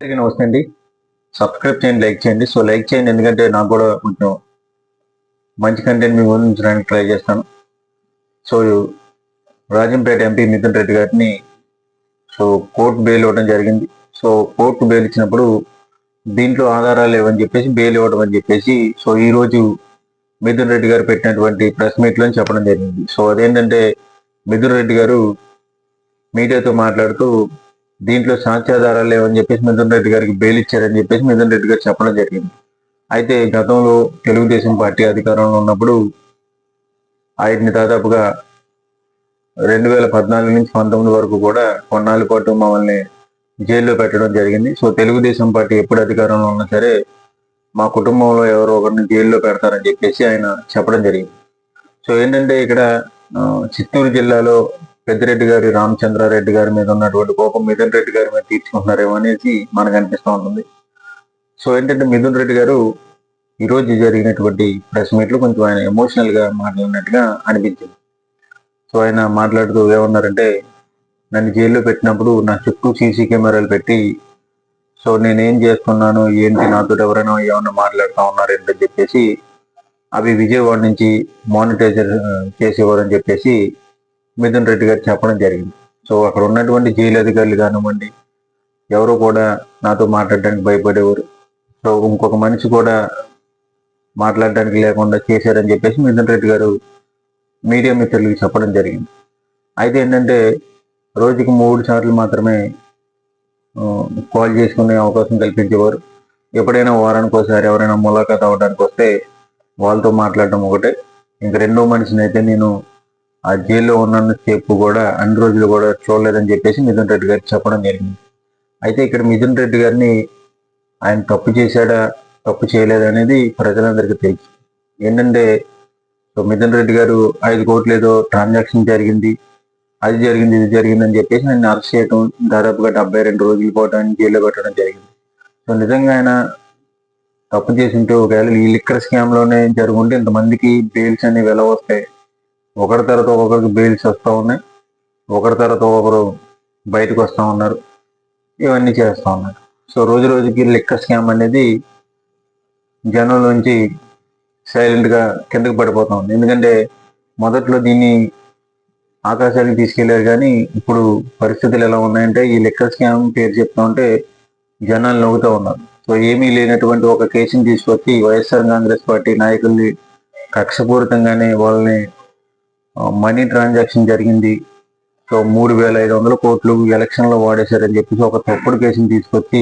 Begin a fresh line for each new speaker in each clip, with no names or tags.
అందరికీ నమస్తే అండి. సబ్స్క్రైబ్ చేయండి లైక్ చేయండి. సో లైక్ చేయండి ఎందుకంటే నాకు కూడా కొంచెం మంచి కంటెంట్ మీ ఉంచడానికి ట్రై చేస్తాను. సో రాజంపేట ఎంపీ మిథున్ రెడ్డి గారిని సో కోర్టు బెయిల్ ఇవ్వడం జరిగింది. సో కోర్టు బెయిల్ ఇచ్చినప్పుడు దీంట్లో ఆధారాలు లేవని చెప్పేసి బెయిల్ ఇవ్వడం అని చెప్పేసి సో ఈరోజు మిథున్ రెడ్డి గారు పెట్టినటువంటి ప్రెస్ మీట్లో చెప్పడం జరిగింది. సో అదేంటంటే మిథున్ రెడ్డి గారు మీడియాతో మాట్లాడుతూ దీంట్లో సాక్ష్యాధారాలు లేవని చెప్పేసి మిథున్ రెడ్డి గారికి బెయిల్ ఇచ్చారని చెప్పేసి మిథున్ రెడ్డి గారు చెప్పడం జరిగింది. అయితే గతంలో తెలుగుదేశం పార్టీ అధికారంలో ఉన్నప్పుడు ఆయన్ని దాదాపుగా రెండు వేల పద్నాలుగు నుంచి పంతొమ్మిది వరకు కూడా కొన్నాళ్ళ పాటు మమ్మల్ని జైల్లో పెట్టడం జరిగింది. సో తెలుగుదేశం పార్టీ ఎప్పుడు అధికారంలో ఉన్నా సరే మా కుటుంబంలో ఎవరో ఒకరిని జైల్లో పెడతారని చెప్పేసి ఆయన చెప్పడం జరిగింది. సో ఏంటంటే ఇక్కడ చిత్తూరు జిల్లాలో పెద్దిరెడ్డి గారి రామచంద్రారెడ్డి గారి మీద ఉన్నటువంటి కోపం మిథున్ రెడ్డి గారి మీద తీర్చుకుంటున్నారేమో అనేసి మనకు అనిపిస్తూ ఉంటుంది. సో ఏంటంటే మిథున్ రెడ్డి గారు ఈరోజు జరిగినటువంటి ప్రెస్ మీట్లో కొంచెం ఆయన ఎమోషనల్గా మాట్లాడినట్టుగా అనిపించింది. సో ఆయన మాట్లాడుతూ ఏమన్నారంటే నన్ను జైల్లో పెట్టినప్పుడు నా చుట్టూ సీసీ కెమెరాలు పెట్టి సో నేనేం చేస్తున్నాను ఏంటి నాతో ఎవరైనా ఏమన్నా మాట్లాడుతూ ఉన్నారు ఏంటని చెప్పేసి అవి విజయవాడ నుంచి మానిటైజర్ చేసేవారని చెప్పేసి మిథున్ రెడ్డి గారు చెప్పడం జరిగింది. సో అక్కడ ఉన్నటువంటి జైలు అధికారులు కానివ్వండి ఎవరు కూడా నాతో మాట్లాడడానికి భయపడేవారు. సో ఇంకొక మనిషి కూడా మాట్లాడడానికి లేకుండా చేశారని చెప్పేసి మిథున్ రెడ్డి గారు మీడియా మిత్రులకు చెప్పడం జరిగింది. అయితే ఏంటంటే రోజుకి మూడు సార్లు మాత్రమే కాల్ చేసుకునే అవకాశం కల్పించేవారు. ఎప్పుడైనా వారానికి ఒకసారి ఎవరైనా ములాఖాత్ అవ్వడానికి వస్తే వాళ్ళతో మాట్లాడడం ఒకటే. ఇంక రెండో మనిషిని అయితే నేను ఆ జైల్లో ఉన్న సేపు కూడా అన్ని రోజులు కూడా చూడలేదని చెప్పేసి మిథున్ రెడ్డి గారు చెప్పడం జరిగింది. అయితే ఇక్కడ మిథున్ రెడ్డి గారిని ఆయన తప్పు చేశాడా తప్పు చేయలేదనేది ప్రజలందరికీ తెలుసు. ఏంటంటే సో మిథున్ రెడ్డి గారు ఐదు కోట్లు ఏదో ట్రాన్సాక్షన్ జరిగింది అది జరిగింది ఇది జరిగింది అని చెప్పేసి ఆయన అరెస్ట్ చేయడం దాదాపుగా డెబ్బై రెండు రోజులు పోవడానికి జైల్లో పెట్టడం జరిగింది. సో నిజంగా ఆయన తప్పు చేసి ఉంటే ఒకవేళ ఈ లిక్కర్ స్కామ్లోనే జరుగుంటే ఇంతమందికి బెయిల్స్ అనేవి ఎలా వస్తాయి? ఒకరి తర్వాత ఒకరికి బెయిల్స్ వస్తూ ఉన్నాయి. ఒకరి తర్వాత ఒకరు బయటకు వస్తూ ఉన్నారు. ఇవన్నీ చేస్తూ ఉన్నారు. సో రోజు రోజుకి లిక్కర్ స్కామ్ అనేది జనం నుంచి సైలెంట్గా కిందకు కిందకి ఉంది. ఎందుకంటే మొదట్లో దీన్ని ఆకాశానికి తీసుకెళ్ళారు కానీ ఇప్పుడు పరిస్థితులు ఎలా ఉన్నాయంటే ఈ లిక్కర్ స్కామ్ పేరు చెప్తా ఉంటే జనాలు నవ్వుతూ ఉన్నారు. సో ఏమీ లేనటువంటి ఒక కేసుని తీసుకొచ్చి వైఎస్ఆర్ కాంగ్రెస్ పార్టీ నాయకుల్ని కక్షపూరితంగానే వాళ్ళని మనీ ట్రాన్సాక్షన్ జరిగింది. సో మూడు వేల ఐదు వందల కోట్లు ఎలక్షన్లో వాడేశారని చెప్పేసి ఒక తప్పుడు కేసుని తీసుకొచ్చి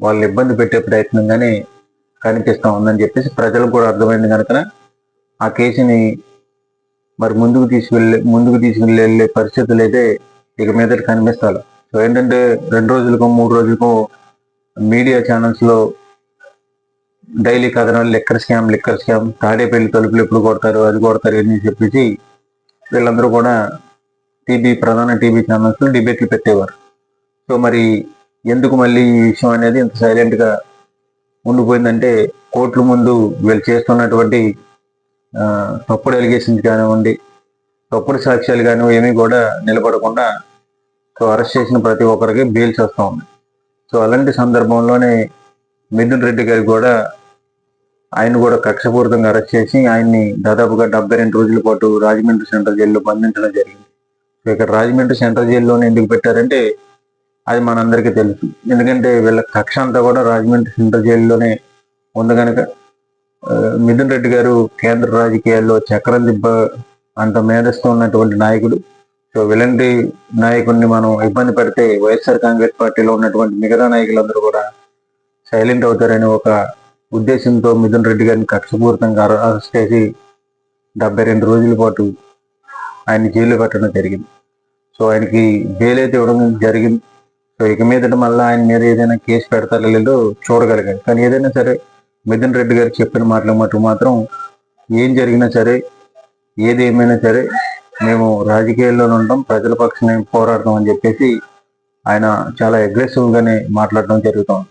వాళ్ళు ఇబ్బంది పెట్టే ప్రయత్నంగానే కనిపిస్తూ ఉందని చెప్పేసి ప్రజలకు కూడా అర్థమైంది కనుక ఆ కేసుని మరి ముందుకు తీసుకెళ్ళే ముందుకు తీసుకెళ్ళి వెళ్ళే పరిస్థితులు అయితే ఇక మీదట కనిపిస్తారు సో ఏంటంటే రెండు రోజులకో మూడు రోజులకో మీడియా ఛానల్స్లో డైలీ కథనాలు liquor scam liquor scam Tadepalli తలుపులు ఎప్పుడు కొడతారు అది కొడతారు అని చెప్పేసి వీళ్ళందరూ కూడా టీవీ ప్రధాన టీవీ ఛానల్స్లో డిబేట్లు పెట్టేవారు. సో మరి ఎందుకు మళ్ళీ ఈ విషయం అనేది ఇంత సైలెంట్గా ఉండిపోయిందంటే కోర్టుల ముందు వీళ్ళు చేస్తున్నటువంటి తప్పుడు ఎలిగేషన్స్ కానివ్వండి తప్పుడు సాక్ష్యాలు కానీ ఏమీ కూడా నిలబడకుండా సో అరెస్ట్ చేసిన ప్రతి ఒక్కరికి బెయిల్స్ వస్తూ ఉన్నాయి సో అలాంటి సందర్భంలోనే మిథున్ రెడ్డి గారికి కూడా ఆయన కూడా కక్షపూరితంగా అరెస్ట్ చేసి ఆయన్ని దాదాపుగా డెబ్బై రెండు రోజుల పాటు రాజమండ్రి సెంట్రల్ జైల్లో బంధించడం జరిగింది. సో ఇక్కడ రాజమండ్రి సెంట్రల్ జైల్లోనే ఎందుకు పెట్టారంటే అది మనందరికీ తెలుసు. ఎందుకంటే వీళ్ళ కక్ష అంతా కూడా రాజమండ్రి సెంట్రల్ జైల్లోనే ఉంది కనుక మిథున్ రెడ్డి గారు కేంద్ర రాజకీయాల్లో చక్రం దిబ్బ అంత మేధస్సు ఉన్నటువంటి నాయకుడు. సో ఇలాంటి నాయకుడిని మనం ఇబ్బంది పెడితే వైఎస్ఆర్ కాంగ్రెస్ పార్టీలో ఉన్నటువంటి మిగతా నాయకులందరూ కూడా సైలెంట్ అవుతారని ఒక ఉద్దేశంతో మిథున్ రెడ్డి గారిని కక్షపూరితంగా అరెస్ట్ చేసి డెబ్బై రెండు రోజుల పాటు ఆయన జైలు పెట్టడం జరిగింది. సో ఆయనకి బెయిల్ అయితే ఇవ్వడం జరిగింది. సో ఇక మీదట మళ్ళీ ఆయన మీద ఏదైనా కేసు పెడతారో లేదో చూడగలిగాను కానీ ఏదైనా సరే మిథున్ రెడ్డి గారు చెప్పిన మాటలు మటుకు మాత్రం ఏం జరిగినా సరే ఏది ఏమైనా సరే మేము రాజకీయాల్లోనే ఉంటాం ప్రజల పక్షానే పోరాడతాం అని చెప్పేసి ఆయన చాలా అగ్రెసివ్గానే మాట్లాడడం జరుగుతుంది.